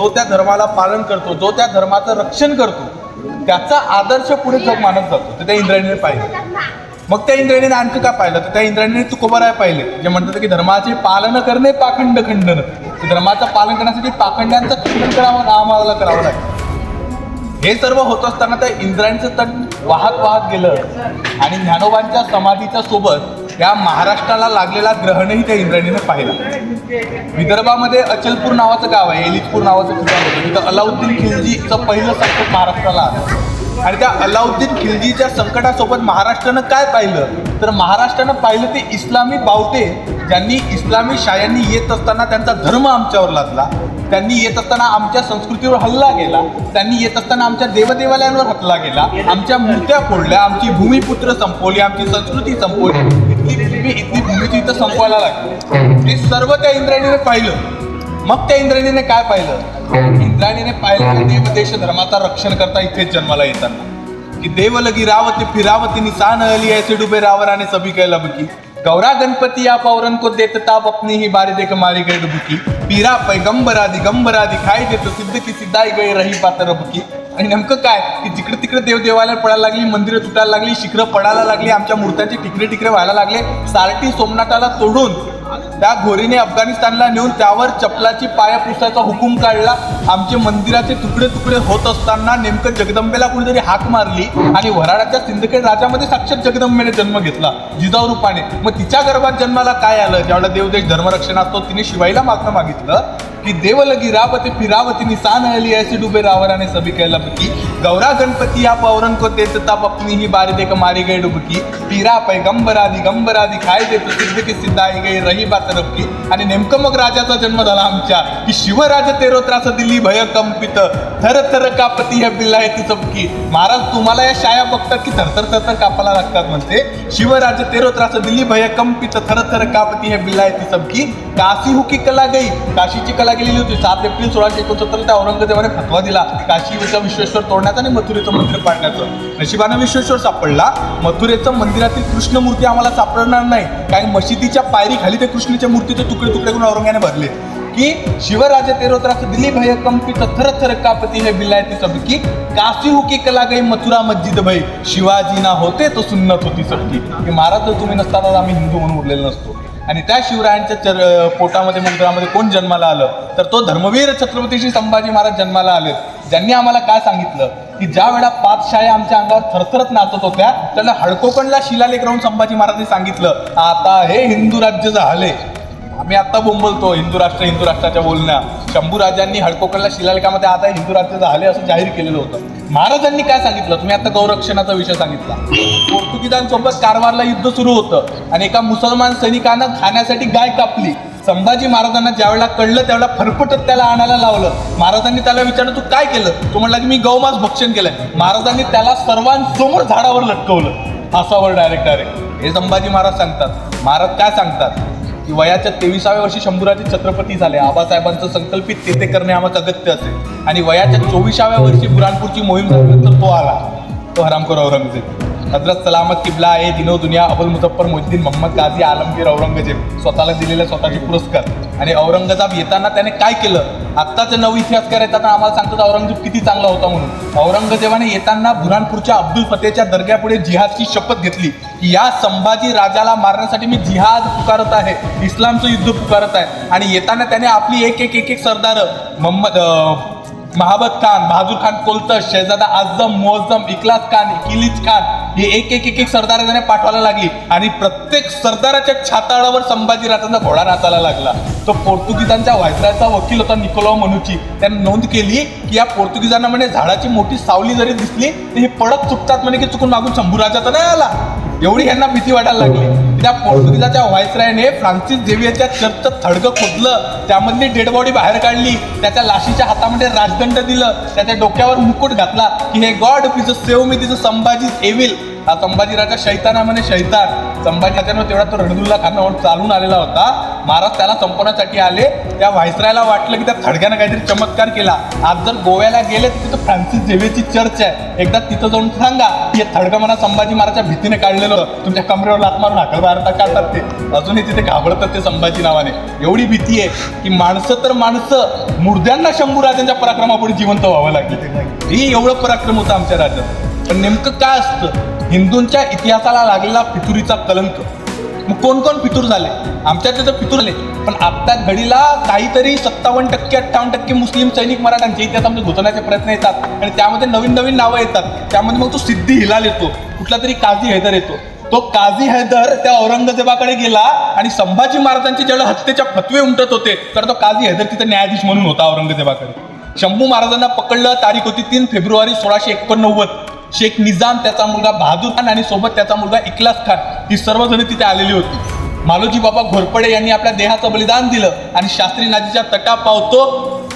जो त्या धर्माला पालन करतो जो त्या धर्माचं रक्षण करतो त्याचा आदर्श पुढे जग मानत जातो. तर त्या इंद्रायणीने पाहिलं. मग त्या इंद्रायणीने आणखी का पाहिलं? तर त्या इंद्रायणीने तुकोबराय पाहिले. जे म्हणतात की धर्माचे पालन करणे पाखंड खंडन. धर्माचं पालन करण्यासाठी पाखंड्यांचं खंडन करावं आम्हाला करावं लागेल. हे सर्व होत असताना त्या इंद्रायणीचं तट वाहत वाहत गेलं. आणि ज्ञानोबांच्या समाधीच्या सोबत या महाराष्ट्राला लागलेला ग्रहणही त्या इंद्रायणीने पाहिला. विदर्भामध्ये अचलपूर नावाचं गाव आहे एलिजपूर नावाचं ठिकाण होतं तिथं अलाउद्दीन खिलजीचं पहिलं संकट महाराष्ट्राला आलं. आणि त्या अलाउद्दीन खिलजीच्या संकटासोबत महाराष्ट्रानं काय पाहिलं? तर महाराष्ट्रानं पाहिलं ते इस्लामी बावटे ज्यांनी इस्लामी शायांनी येत असताना त्यांचा धर्म आमच्यावर लादला. त्यांनी येत असताना आमच्या संस्कृतीवर हल्ला गेला त्यांनी येत असताना आमच्या देवदेवालयांवर हल्ला गेला आमच्या मूर्त्या फोडल्या आमची भूमिपुत्र संपवली आमची संस्कृती संपवली. इंद्रायणीने इथली भूमिती इथं संपवायला लागली. हे सर्व त्या इंद्रायणीने पाहिलं. मग त्या इंद्रायणीने काय पाहिलं? इंद्रायणीने पाहिलं की देवदेश धर्माचा रक्षण करता इथेच जन्माला येताना. की देव लगी रावती फिरावती निसान अली ऐसे डुबे रावराने सभी कैला बकी. गौरा गणपती या पौरन को देत ताप अपनी ही बारी देख मारी गई डुबकी पीरा पैगंबरा दिगंबरा दिखाई देत सिद्ध की सिद्धाई गई रही पातर बुकी. आणि नेमकं काय? की जिकडे तिकडे देवदेवाला पडायला लागली मंदिरं तुटायला लागली शिखरं पडायला लागली आमच्या मूर्त्यांचे टिकरे टिकरे व्हायला लागले सारटी सोमनाथाला तोडून त्या घोरीने अफगाणिस्तानला नेऊन त्यावर चपलाची पाया पुसायचा हुकूम काढला. आमचे मंदिराचे तुकडे तुकडे होत असताना नेमकं जगदंबेला कुणीतरी हाक मारली आणि वराडाच्या सिंदखेड राजामध्ये साक्षात जगदंबेने जन्म घेतला जिजाऊ रूपाने. मग तिच्या गर्भात जन्माला काय आलं? ज्यावेळेला देवदेश धर्मरक्षण असतो तिने शिवाईला मागणं मागितलं. की देवलगी रावती फिरावती निसान अली ऐसी डुबे रावराने सभी कैला बकी गौरा गणपती या पौरन को देत तब अपनी ही बारी देख मारी गई डुबकी पीरा पैगंबरा दिगंबरा दिखाई देत सिद्ध की सिद्धाई गई रही बात रबकी आणि नेमकं मग राजाचा जन्म झाला आमच्या। की शिवराज तेरोत्रास दिली भय कंपित। थर थर कापती ह्या बिल्ला ती सबकी। महाराज तुम्हाला या शाया बघतात की थरथर थरथर कापाला लागतात म्हणते? शिवराज तेरोत्रास दिली भय कंपित। थर थर कापती ह्या बिल्ला ती सबकी। काशी हुकी कला गई। काशीची कला गेलेली होती. सात एप्रिल सोळाशे एकोणसत्तर त्या औरंगजेबाने फतवा दिला. काशीचा विश्वेश्वर तोडण्याचा आणि मथुरेचं मंदिर पाडण्याचं. नशिबानं विश्वेश्वर सापडला. मथुरेचं मंदिरातील कृष्णमूर्ती आम्हाला सापडणार नाही. कारण मशिदीच्या पायरी खाली ते कृष्णाच्या मूर्तीचे तुकडे तुकडे करून औरंगाने भरले. की शिवराजे तेरोत्रास दिली भय कंपी थर थर कापती हे बिलायती सबकी काशी हुकी कला गई मथुरा मस्जिद भाई. शिवाजी ना होते तो सुन्नत होती सबकी. की महाराज जर तुम्ही नसताना आम्ही हिंदू म्हणून उरलेलो नसतो. आणि त्या शिवरायांच्या चर पोटामध्ये मंदिरामध्ये कोण जन्माला आलं? तर तो धर्मवीर छत्रपती श्री संभाजी महाराज जन्माला आले ज्यांनी आम्हाला काय सांगितलं? की ज्या वेळा पाच आमच्या अंगावर थरथरत नाचत होत्या त्यांना हडकोकणला शिलालेख राहून संभाजी महाराजांनी सांगितलं आता हे हिंदू राज्य झाले. आम्ही आत्ता बोंबलतो हिंदू राष्ट्र हिंदू राष्ट्राच्या बोलण्या. शंभू राजांनी हडकोकणला शिलालेखामध्ये आता हिंदू राज्य झाले असं जाहीर केलेलं होतं. महाराजांनी काय सांगितलं? तुम्ही आता गौरक्षणाचा विषय सांगितला. पोर्तुगीजांसोबत कारवारला युद्ध सुरू होतं आणि एका मुसलमान सैनिकानं खाण्यासाठी गाय कापली. संभाजी महाराजांना ज्यावेळेला कळलं त्यावेळेला फरफटत त्याला आणायला लावलं. महाराजांनी त्याला विचारलं तू काय केलं? तो म्हणला की मी गौमास भक्षण केलंय. महाराजांनी त्याला सर्वांसमोर झाडावर लटकवलं. फासावर डायरेक्ट डायरेक्ट हे संभाजी महाराज सांगतात. महाराज काय सांगतात? वयाच्या तेविसाव्या वर्षी शंभूराजे छत्रपती झाले. आबासाहेबांचं संकल्पित तेथे करणे आम्हाला अगत्य असेल आणि वयाच्या चोवीसाव्या वर्षी बुराणपूरची मोहीम झाल्यानंतर तो आला. तो हरामखोर औरंगजेब. हजरत सलामत किबला आहे दिनो दुनिया अबुल मुझफ्फर मोहिद्दीन मोहम्मद गाझी आलमगीर औरंगजेब. स्वतःला दिलेले स्वतःचे पुरस्कार. आणि औरंगजेब येताना त्याने काय केलं? आत्ताचं नव इतिहासकार येतात आम्हाला सांगतात औरंगजेब किती चांगला होता म्हणून. औरंगजेबाने येताना बुरहानपूरच्या अब्दुल फतेच्या दर्ग्यापुढे जिहादची शपथ घेतली. की या संभाजी राजाला मारण्यासाठी मी जिहाद पुकारत आहे इस्लामचं युद्ध पुकारत आहे. आणि येताना त्याने आपली एक एक एक एक सरदार मोहम्मद महाबत खान बहादूर खान कोलतस शहजादा आझम मोअज्जम इकलास खान किलीज खान ही एक एक एक एक सरदार त्याने पाठवायला लागली. आणि प्रत्येक सरदाराच्या छाताळावर संभाजीराजांचा घोडा नाचायला लागला. तो पोर्तुगीजांच्या व्हायसरायचा वकील होता निकोलाव मनुची. त्याने नोंद केली की या पोर्तुगीजांना म्हणे झाडाची मोठी सावली जरी दिसली तर हे पडत चुकतात म्हणे की चुकून मागून शंभूराजा तर नाही आला. एवढी ह्यांना भीती वाटायला लागली. त्या पोर्तुगीजाच्या व्हायसरायने फ्रान्सिस झेवियरच्या चर्चचं थडगं खोदलं. त्यामधली डेड बॉडी बाहेर काढली. त्याच्या लाशीच्या हातामध्ये राजदंड दिलं. त्याच्या डोक्यावर मुकुट घातला की हे गॉड इज सेव मी तिचं संभाजी एविल हा संभाजी राजा शैताना म्हणे शैतान. संभाजीराजांवर तेवढा तो रणदुल्ला खानावर चालून आलेला होता. महाराज त्याला संपवण्यासाठी आले. त्या व्हायसरायला वाटलं की त्या थडग्यानं काहीतरी चमत्कार केला. आज जर गोव्याला गेले तर तिथं फ्रान्सिस झेवेची चर्च आहे. एकदा तिथं जाऊन सांगा की थडकं म्हणा संभाजी महाराजच्या भीतीने काढलेलं तुमच्या कमरेवर लात मारून हाकल बाहेर काढतात ते. अजूनही तिथे घाबरतात ते संभाजी नावाने. एवढी भीती आहे की माणसं तर माणसं मुर्द्यांना शंभू राजांच्या पराक्रमापुढे जिवंत व्हावं लागले. ही एवढं पराक्रम होतं आमच्या राज्यात. पण नेमकं काय असतं? हिंदूंच्या इतिहासाला लागलेला फितुरीचा कलंक. मग कोण कोण फितूर झाले? आमच्या तर फितूर झाले. पण आता घडीला काहीतरी सत्तावन्न टक्के अठ्ठावन्न टक्के मुस्लिम सैनिक मराठ्यांचे इतिहासामध्ये घुसवण्याचे प्रयत्न येतात. आणि त्यामध्ये नवीन नवीन नावं येतात. त्यामध्ये मग तो सिद्धी हिलाल येतो. कुठला तरी काझी हैदर येतो. तो काझी हैदर त्या औरंगजेबाकडे गेला आणि संभाजी महाराजांचे जेवढे हत्येच्या फतवे उमटत होते तर तो काझी हैदर तिथे न्यायाधीश म्हणून होता औरंगजेबाकडे. शंभू महाराजांना पकडलं. तारीख होती तीन फेब्रुवारी सोळाशे एकोणनव्वद. शेख निजाम त्याचा मुलगा बहादूर खान आणि सोबत त्याचा मुलगा इखलास खान ही सर्वजण तिथे आलेली होती. मालोजी बाबा घोरपडे यांनी आपल्या देहाचं बलिदान दिलं आणि शास्त्री नदीच्या तटा पावतो.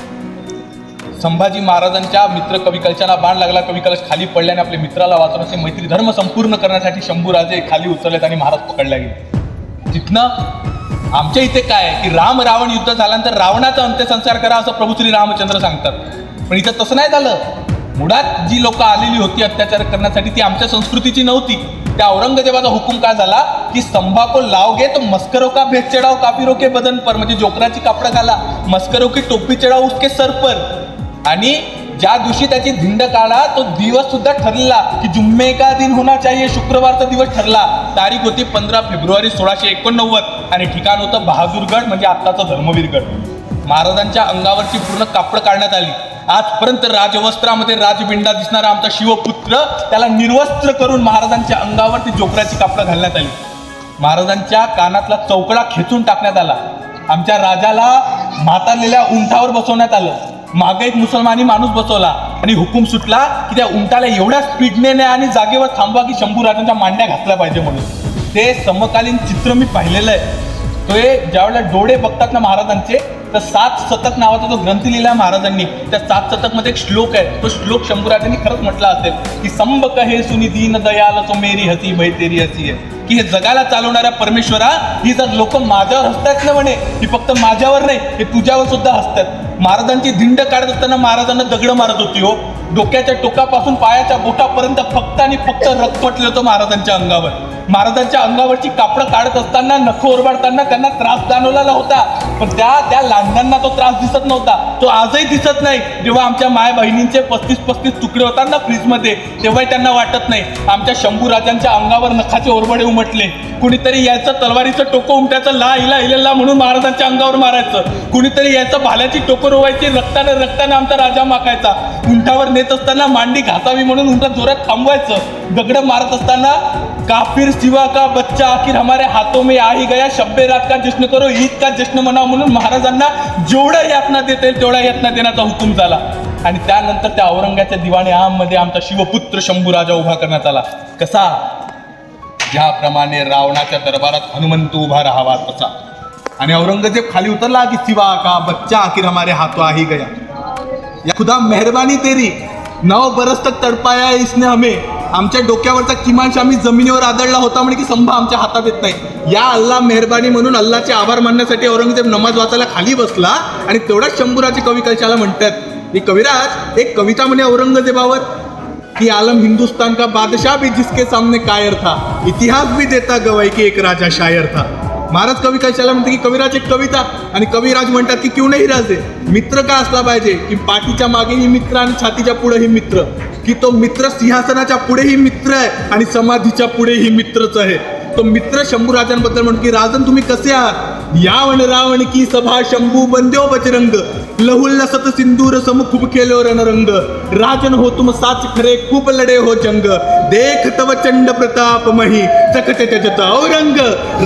संभाजी महाराजांच्या मित्र कवी कलशाला बाण लागला कवी कलश खाली पडल्याने आपल्या मित्राला वाचवण्याचे मैत्री धर्म संपूर्ण करण्यासाठी शंभूराजे खाली उतरलेत आणि महाराज पकडल्या गेले. तिथनं आमच्या इथे काय आहे? की राम रावण युद्ध झाल्यानंतर रावणाचा अंत्यसंस्कार करा असं प्रभू श्री रामचंद्र सांगतात. पण इथं तसं नाही झालं. मुळात जी लोक आलेली होती अत्याचार करण्यासाठी ती आमच्या संस्कृतीची नव्हती. त्या औरंगजेबाचा हुकूम काय झाला? की संभाको लावगे तो मस्करो का भेद चढाव कापिरो के बदन पर. म्हणजे जोकराची कापडं घाला मस्करो की टोपी चढाव उसके सर पर. आणि ज्या दिवशी त्याची धिंड काढा तो दिवस सुद्धा ठरला की जुम्मे का दिन होना चाहिए शुक्रवारचा दिवस ठरला. तारीख होती पंधरा फेब्रुवारी सोळाशे एकोणनव्वद. आणि ठिकाण होतं बहादूरगड म्हणजे आत्ताचं धर्मवीरगड. महाराजांच्या अंगावरची पूर्ण कापड काढण्यात आली. आजपर्यंत राजवस्त्रामध्ये राजबिंडा दिसणारा आमचा शिवपुत्र त्याला निर्वस्त्र करून महाराजांच्या अंगावर ती जोकराची कापडं घालण्यात आली. महाराजांच्या कानातला चौकडा खेचून टाकण्यात आला. आमच्या राजाला म्हातारलेल्या उंटावर बसवण्यात आलं. मागे एक मुसलमानी माणूस बसवला आणि हुकूम सुटला की त्या उंटाला एवढ्या स्पीडने न्या आणि जागेवर थांबवा की शंभू राजांच्या मांड्या घातल्या पाहिजे म्हणून. ते समकालीन चित्र मी पाहिलेलं आहे. तो ज्यावेळेला डोळे बघतात ना महाराजांचे तर सात शतक नावाचा जो ग्रंथ लिहिला आहे महाराजांनी त्या सात शतकमध्ये एक श्लोक आहे. तो श्लोक शंभूराजांनी खरंच म्हटला असेल की संब कहे सुनी दीन दयाल तो मेरी हसी मैतेरी हसी आहे की हे जगाला चालवणाऱ्या परमेश्वरा ही जर लोक माझ्यावर हसतायत ना म्हणे ही फक्त माझ्यावर नाही हे तुझ्यावर सुद्धा हसतात महाराजांची धिंड काढत असताना महाराजांना दगड मारत होती हो. डोक्याच्या टोकापासून पायाच्या बोटापर्यंत फक्त आणि फक्त रक्तटलं होतं महाराजांच्या अंगावर. महाराजांच्या अंगावरची कापडं काढत असताना नखं ओरबाडताना त्यांना त्रास जाणवलेला होता. पण त्या त्या लांडांना तो त्रास दिसत नव्हता. तो आजही दिसत नाही. जेव्हा आमच्या माय बहिणींचे पस्तीस पस्तीस तुकडे होतात ना फ्रीजमध्ये तेव्हाही त्यांना वाटत नाही. आमच्या शंभू राजांच्या अंगावर नखाचे ओरबडे उमटले. कुणीतरी यायचं तलवारीचं टोकं उमट्याचं ला हिला हिलेला म्हणून महाराजांच्या अंगावर मारायचं. कुणीतरी यायचं भाल्याची टोकं रोवायची रक्ताने रक्ताने आमचा राजा माकायचा उंटावर नेत असताना मांडी घासावी म्हणून उंटा जोरात थांबवायचं. दगड मारत असताना काफिर सिवा का बच्चा आखिर हमारे हाथों में आ ही गया शब्बे रात का जश्न करो ईद का जश्न मनाव म्हणून महाराजांना जेवढा यातना देता येईल तेवढा यातना देण्याचा हुकूम झाला. आणि त्यानंतर त्या औरंगाच्या दिवाणे आममध्ये आमचा शिवपुत्र शंभू राजा उभा करण्यात आला. कसा? ज्याप्रमाणे रावणाच्या दरबारात हनुमंत उभा राहावा तसा. आणि औरंगजेब खाली उतरला की सिवा का बच्चा आखिर हमारे हातो आही गया. या खुदा मेहरबानी तेरी. नऊ बरस तक तडपाया इसने हमें. आमच्या डोक्यावरचा किमान आम्ही जमिनीवर आदळला होता म्हणजे की संभा आमच्या हातात येत नाही. या अल्ला मेहरबानी म्हणून अल्लाचे आभार मानण्यासाठी औरंगजेब नमाज वाचायला खाली बसला आणि तेवढ्याच शंभूराचे कवी कशाला म्हणतात की कविराज एक कविता म्हणे औरंगजेबावर. कि आलम हिंदुस्तान का बादशाह भी जिसके सामने कायर था. इतिहास भी देता गवाई की एक राजा शायर था. महाराज कवी कशाला म्हणते की कविराज एक कविता आणि कविराज म्हणतात की क्यू नाही राजे? मित्र का असला पाहिजे? की पाठीच्या मागे ही मित्र आणि छातीच्या पुढे ही मित्र? की तो मित्र सिंहासनाच्या पुढेही मित्र आहे आणि समाधीच्या पुढेही मित्रच आहे? तो मित्र शंभू राजांबद्दल म्हणतो की राजन तुम्ही कसे आहात? यावण रावण की सभा शंभू बंद्यो बजरंग. लहुल्ल सत सिंदूर सम खूप खेलो रणरंग राजन हो तुम साच खरे खूप लढे हो जंग. देख तव चंड प्रताप मही चकट चचत औरंग.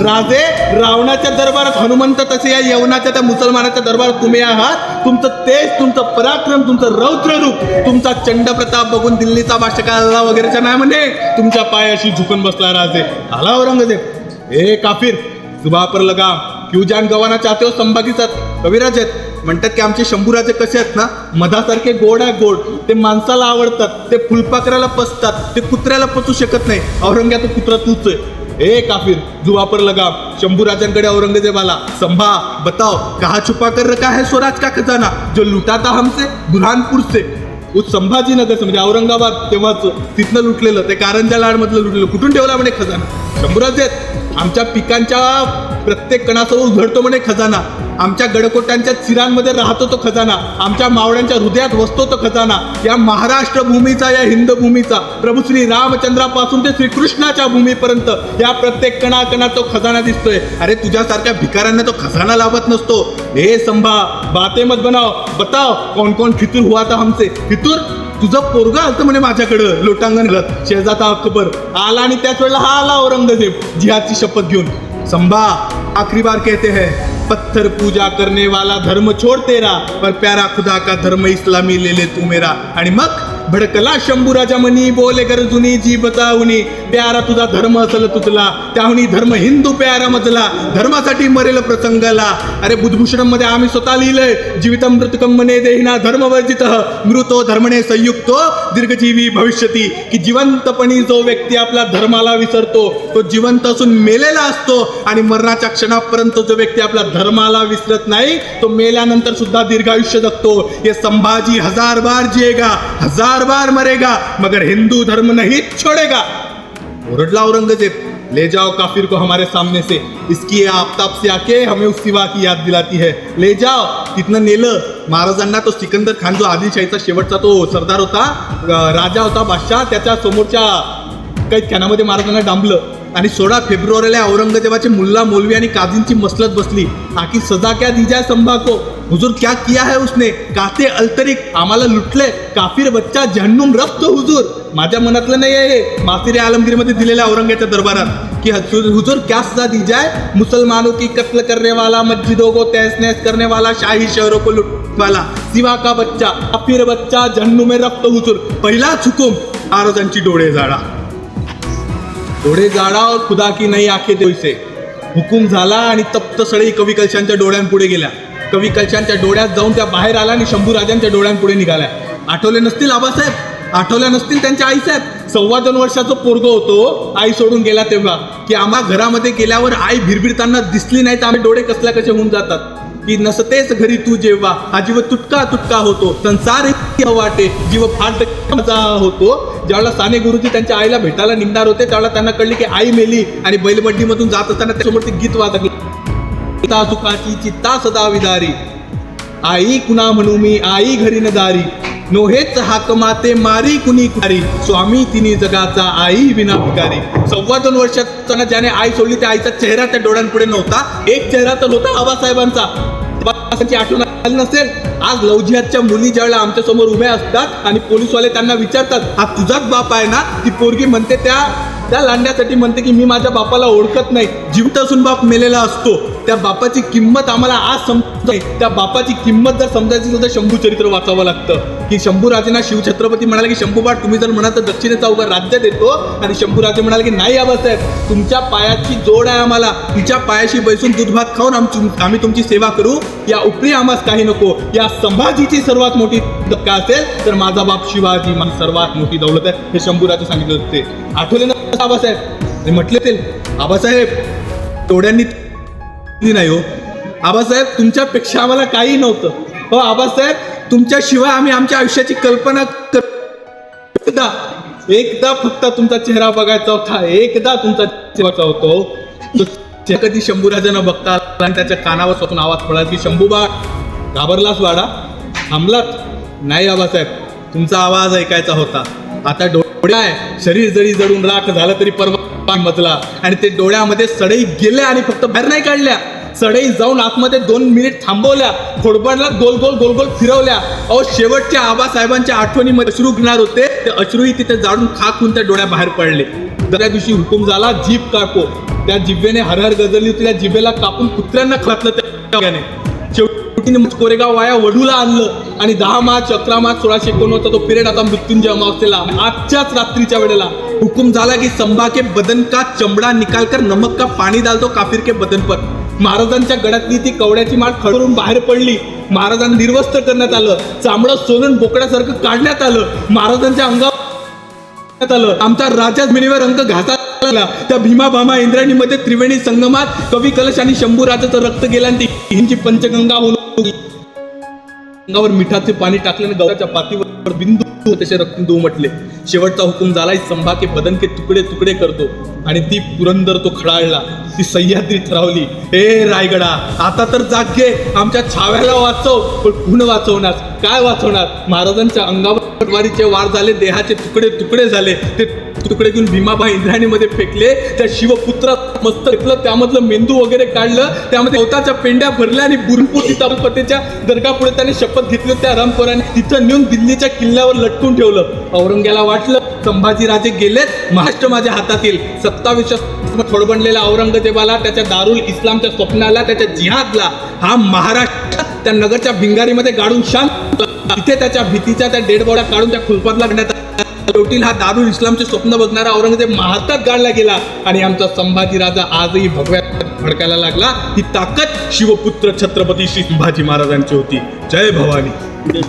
राजे रावणाच्या दरबारात हनुमंत तसे या यवनाच्या त्या मुसलमानाच्या दरबारात तुम्ही आहात. तुमचं तेज तुमचं पराक्रम तुमचं रौद्र रूप तुमचा चंड प्रताप बघून दिल्लीचा भाषकाला वगैरेच्या नाही म्हणे तुमच्या पायाशी झुकून बसला राजे. आला औरंगजेब. ए काफिर सुबह पर लगा क्यू जान गवाना चाहते हो संभाजी कविराज आहेत. म्हणतात की आमचे शंभूराजे कसे आहेत ना मधासारखे गोड आहे गोड. ते माणसाला आवडतात ते फुलपाखराला पसतात ते कुत्र्याला पचू शकत नाही. औरंग्या तो कुत्रा तूच आहे. ए काफिर जुआ पर लगा शंभू औरंगजेब आला. संभा बताओ कहा छुपा कर रखा है स्वराज का खजाना? जो लुटाता हमसे बुरहानपूर से. उस संभाजीनगर से म्हणजे औरंगाबाद तेव्हाच तिथनं लुटलेलं ते कारंजा लाड मधलं लुटलेलं. कुठून ठेवला म्हणे खजाना? शंभरच देत. आमच्या पिकांच्या प्रत्येक कणासवर उघडतो म्हणे खजाना. आमच्या गडकोटांच्या चिरांमध्ये राहतो तो खजाना. आमच्या मावळ्यांच्या हृदयात वसतो तो खजाना. या महाराष्ट्र भूमीचा या हिंद भूमीचा प्रभू श्री रामचंद्रापासून ते श्रीकृष्णाच्या भूमीपर्यंत या प्रत्येक कणा कणात तो खजाना दिसतोय. अरे तुझ्यासारख्या भिकाऱ्यांना तो खजाना लाभत नसतो. हे संभा बाते मत बनाव. बताव कोण कोण फितूर हुआ था हमसे फितूर तुझं पोरगा आलतं म्हणे माझ्याकडं लोटांगण घालत अकबर. आला आणि त्याच वेळेला हा आला औरंगजेब जिहाची शपथ घेऊन. संभा आखिरी बार कहते हैं पत्थर पूजा करने वाला धर्म छोड़ तेरा पर प्यारा खुदा का धर्म इस्लामी ले ले तू मेरा. आणि मग भडकला शंभूराजा मनी बोले गरजुनी जी बतावनी प्यारा तुझा धर्म असल तुझला त्याहुनी धर्म हिंदू प्यारा मजला. धर्मासाठी मरेल प्रसंगाला. अरे बुधभूषणममध्ये आम्ही स्वतः लिहिलंय जीवितम मृतकम मने देहिना धर्मवर्जित मृतो धर्मने संयुक्तो दीर्घजीवी भविष्यती. की जिवंतपणी जो व्यक्ती आपल्या धर्माला विसरतो तो जिवंत असून मेलेला असतो. आणि मरणाच्या क्षणापर्यंत जो व्यक्ती आपल्या धर्माला विसरत नाही तो मेल्यानंतर सुद्धा दीर्घायुष्य जगतो. ये संभाजी हजार बार जिएगा हजार बार मरेगा मगर हिंदू धर्म नहीं छोड़ेगा। ओरडला औरंगजेब ले जाओ काफिर को हमारे सामने से। इसकी ये से आके हमें उस सिवा की याद दिलाती है। ले जाओ तिथनं नेलं। महाराजांना तो सिकंदर खान जो आदिलशाहीचा शेवटचा तो सरदार होता राजा होता बादशाह त्याच्या समोरच्या काही कॅनामध्ये महाराजांना डांबलं। आणि सोळा फेब्रुवारीला औरंगजेबाचे मुल्ला मौलवी आणि काझींची मसलत बसली. आखी सजा क्या दी संभाको? हुजूर क्या किया है उसने? काते अल्तरिक आम्हाला लुटले. काफिर बच्चा जहन्नुम रक्त हो हुजूर. माझ्या मनातलं नाही आहे हे. मासिरे आलमगीरमध्ये दिलेल्या औरंगाच्या दरबारात. की हुजूर हुजूर क्या सजा दी जाय मुसलमानों की कत्ल करने वाला मस्जिदों को तहस नहस करने वाला शाही शहरों को लुटने वाला सिवा का बच्चा अफिर बच्चा जहन्नुम में रफ्त हो हुजूर. पहिलाच हुकुम आरोजांची डोळे जाळा डोळे जाडा और खुदा की नाही आखे देवसे हुकूम झाला आणि तप्त सळी कवी कलशांच्या डोळ्यांपुढे गेल्या. कवी कलशांच्या डोळ्यात जाऊन त्या बाहेर आला आणि शंभू राजांच्या डोळ्यांपुढे निघाल्या. आठवले नसतील आबासाहेब? आठवल्या नसतील त्यांच्या आईसाहेब? सव्वा दोन वर्षाचं पोरग होतो आई सोडून गेला तेव्हा. की आम्हा घरामध्ये गेल्यावर आई भिरभिरताना दिसली नाही तर आम्ही डोळे कसल्या कसे होऊन जातात? की नसतेच घरी तू जेव्हा. हा जीव तुटका तुटका होतो. संसार इतकी वाटे जीव फाट मजा होतो. ज्यावेळेला साने गुरुजी त्यांच्या आईला भेटायला निघणार होते त्यावेळेला त्यांना कळले की आई मेली आणि बैलबड्डीमधून जात असताना त्यासमोर ते गीत वाजत सुखाची चित्ता सदा विदारी. आई कुणा म्हणू मी आई घरी न दारी. नोहेच हाक माते मारी कुणी कुणारी. स्वामी तिने जगाचा आई विना भिकारी. सव्वा दोन वर्षात ज्याने आई सोडली त्या आईचा चेहरा त्या डोळ्यांपुढे नव्हता. एक चेहरा तर होता आबासाहेबांचा. आबासाहेबांची आठवण आली नसेल आज लवजिहातच्या मुली ज्यावेळेला आमच्यासमोर उभ्या असतात आणि पोलीसवाले त्यांना विचारतात हा तुझाच बाप आहे ना? ती पोरगी म्हणते त्या त्या लांड्यासाठी म्हणते की मी माझ्या बापाला ओळखत नाही. जिवंत असून बाप मेलेला असतो. त्या बापाची किंमत आम्हाला आज समजत. नाही त्या बापाची किंमत जर समजायची तर शंभू चरित्र वाचावं लागतं. की शंभूराजेना शिवछत्रपती म्हणाला की शंभू बाट तुम्ही जर म्हणाल तर दक्षिणेचा उभा राज्य देतो. आणि शंभू राजे म्हणाले की नाही आबासाहेब तुमच्या पायाची जोड आहे आम्हाला. तिच्या पायाशी बैसून दूध भात खाऊन आमची आम्ही तुमची सेवा करू. या उपरी आम्हास काही नको. या संभाजीची सर्वात मोठी धक्का असेल तर माझा बाप शिवाजी माझी सर्वात मोठी दौलत आहे. हे शंभूराजे सांगितले होते. आठवले ना आबासाहेब ते म्हटले ते आबासाहेब तेवढ्यांनी नाही हो. आबासाहेब तुमच्यापेक्षा आम्हाला काही नव्हतं. हो आबासाहेब तुमच्याशिवाय आम्ही आमच्या आयुष्याची कल्पना कर एकदा एकदा फक्त तुमचा चेहरा बघायचा होता एकदा तुमचा हो. चेहरा होतो कधी शंभूराजांना बघता आणि त्याच्या कानावर स्वतून आवाज पडला की शंभूबा घाबरलाच वाडा? थांबलात? नाही आबासाहेब तुमचा आवाज ऐकायचा होता. आता डोळे काय शरीर जरी जळून राख झालं तरी परवा मजला. आणि ते डोळ्यामध्ये सडई गेल्या आणि फक्त बाहेर नाही काढल्या. सडई जाऊन आतमध्ये दोन मिनिट थांबवल्या. खोडबडला गोल गोल गोल गोल फिरवल्या. अहो शेवटच्या आबासाहेबांच्या आठवणीमध्ये अश्रू घेणार होते. ते अश्रूही तिथे जाळून खाक होऊन त्या डोळ्या बाहेर पडले. दुसऱ्या दिवशी हुकूम झाला जीभ काको. त्या जिभेने हर हर गजरली होती. त्या जिभेला कापून कुत्र्यांना खातलं त्या शेवटी कोरेगाव वाया वडूला आणलं. आणि दहा मार्च अकरा मार्च सोळाशे एकोणवदचा तो पिरियड आता मृत्यूंजय अमावस्येला. आजच्याच रात्रीच्या वेळेला हुकुम झाला की संभा के बदन का चमडा निकाल कर नमक का पाणी डाल दो काफिर के बदन पर. महाराजांच्या गडातली ती कवड्याची माळ खडून बाहेर पडली. महाराजांना निर्वस्त करण्यात आलं. चामडं सोलून बोकड्यासारखं काढण्यात आलं. महाराजांच्या अंगावर आलं. आमचा राजा जमिनीवर अंक घातात त्या भीमा भामा इंद्राणीमध्ये त्रिवेणी संगमात कवी कलश आणि शंभू राजाचं रक्त गेला आणि हिंची पंचगंगा होऊन अंगावर मिठाचे पाणी टाकल्याने गवताच्या पातीवर बिंदू तसे रक्तबिंदू म्हटले शेवटचा हुकूम झालाय संभा के बदन के तुकडे तुकडे करतो आणि ती पुरंदर तो खडाळला. ती सह्याद्री ठरावली ए रायगडा आता तर जागे आमच्या छाव्याला वाचव पण कुण वाचवणार काय वाचवणार? महाराजांच्या अंगावर पटवारीचे वार झाले देहाचे तुकडे तुकडे झाले. ते तुकडे घेऊन भीमाबाई इंद्राणीमध्ये फेकले. त्या शिवपुत्रात मस्त घेतलं त्यामधलं मेंदू वगैरे काढलं. त्यामध्ये गवताच्या पेंड्या भरल्या आणि बुरपूर तालुपतीच्या दर्गापुढे त्याने शपथ घेतली. त्या रामपुराने तिथं नेऊन दिल्लीच्या किल्ल्यावर लटकून ठेवलं. औरंग्याला वाटलं संभाजीराजे गेलेत महाराष्ट्र माझ्या हातात येईल सत्तावीस थोडबणलेल्या औरंगजेबाला त्याच्या दारुल इस्लामच्या स्वप्नाला त्याच्या जिहादला हा महाराष्ट्र त्या नगरच्या भिंगारीमध्ये गाडून शांत तिथे त्याच्या भीतीच्या त्या डेड बॉड्या काढून त्या खुलपात लागण्यात आल्या. हा दारुल इस्लामचे स्वप्न बघणारा औरंगजेब महाराष्ट्रात गाडला गेला. आणि आमचा संभाजी राजा आजही भगव्यात भडकायला लागला. ही ताकद शिवपुत्र छत्रपती श्री संभाजी महाराजांची होती. जय भवानी.